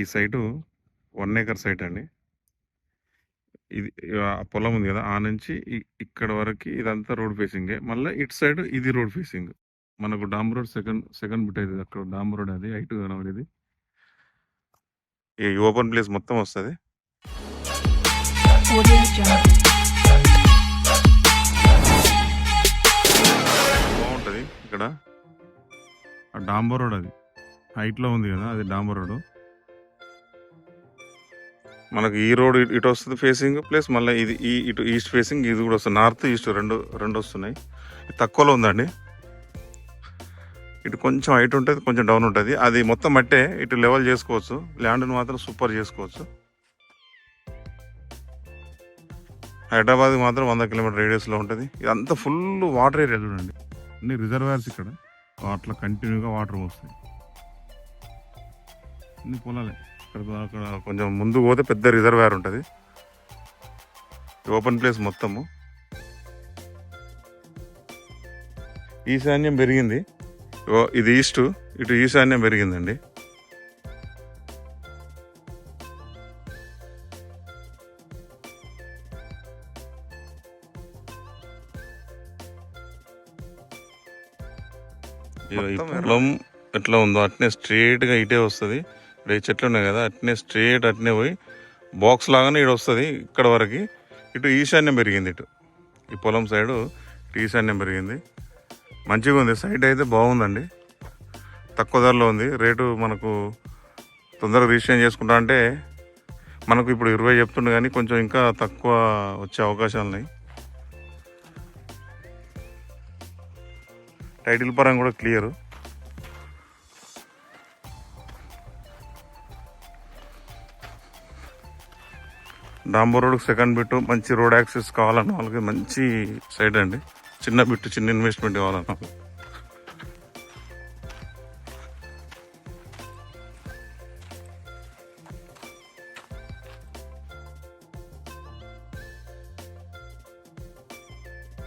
ఈ site one acre site అండి. ఇది పొలం ఉంది కదా ఆ నుంచి ఇక్కడ వరకు ఇదంతా రోడ్ ఫేసింగే. మళ్ళీ ఇటు సైడ్ ఇది రోడ్ ఫేసింగ్. మనకు డాంబర్ రోడ్ సెకండ్ సెకండ్ బిట్ అవుతుంది అక్కడ. డాంబర్ రోడ్ అది ఐటు కనబడేది ఈ ఓపెన్ ప్లేస్ మొత్తం వస్తుంది. బాగుంటుంది ఇక్కడ. డాంబర్ రోడ్ అది. హైట్లో ఉంది కదా అది డాంబర్ రోడ్. మనకు ఈ రోడ్ ఇటు- వస్తుంది ఫేసింగ్ ప్లస్ మళ్ళీ ఇది ఈ ఇటు ఈస్ట్ ఫేసింగ్ ఇది కూడా వస్తుంది. నార్త్ ఈస్ట్ రెండు రెండు వస్తున్నాయి. ఇది తక్కువలో ఉందండి. ఇటు కొంచెం హైట్ ఉంటుంది కొంచెం డౌన్ ఉంటుంది. అది మొత్తం మట్టే ఇటు లెవెల్ చేసుకోవచ్చు. ల్యాండ్ను మాత్రం సూపర్ చేసుకోవచ్చు. హైదరాబాద్ మాత్రం వంద కిలోమీటర్ రేడియస్లో ఉంటుంది. ఇదంతా ఫుల్ వాటర్ ఏరియా చూడండి. అన్ని రిజర్వాయర్స్ ఇక్కడ. అట్లా కంటిన్యూగా వాటర్ వస్తాయి అన్ని పొలాలే. ఇక్కడ అక్కడ కొంచెం ముందు పోతే పెద్ద రిజర్వాయర్ ఉంటుంది. ఓపెన్ ప్లేస్ మొత్తము. ఈశాన్యం పెరిగింది. ఇది ఈస్ట్ ఇటు ఈశాన్యం పెరిగిందండి. పొలం ఎట్లా ఉందో అట్నే straight గా ఇటే వస్తుంది. ఈ చెట్లు ఉన్నాయి కదా అట్నే స్ట్రేట్ అట్నే పోయి బాక్స్ లాగానే ఇటు వస్తుంది ఇక్కడ వరకు. ఇటు ఈశాన్యం పెరిగింది ఇటు. ఈ పొలం సైడు ఇటు ఈశాన్యం పెరిగింది. మంచిగా ఉంది సైట్ అయితే బాగుందండి. తక్కువ ధరలో ఉంది. రేటు మనకు తొందరగా రిజిస్ట్రేషన్ చేసుకుంటా అంటే మనకు ఇప్పుడు ఇరవై చెప్తుండే కానీ కొంచెం ఇంకా తక్కువ వచ్చే అవకాశాలు ఉన్నాయి. టైటిల్ పరంగా కూడా క్లియర్ డాంబర్ రోడ్ సెకండ్ బిట్ మంచి రోడ్ యాక్సెస్ కావాలన్న వాళ్ళకి మంచి సైడ్ అండి చిన్న బిట్ చిన్న ఇన్వెస్ట్మెంట్ కావాలన్న వాళ్ళకి.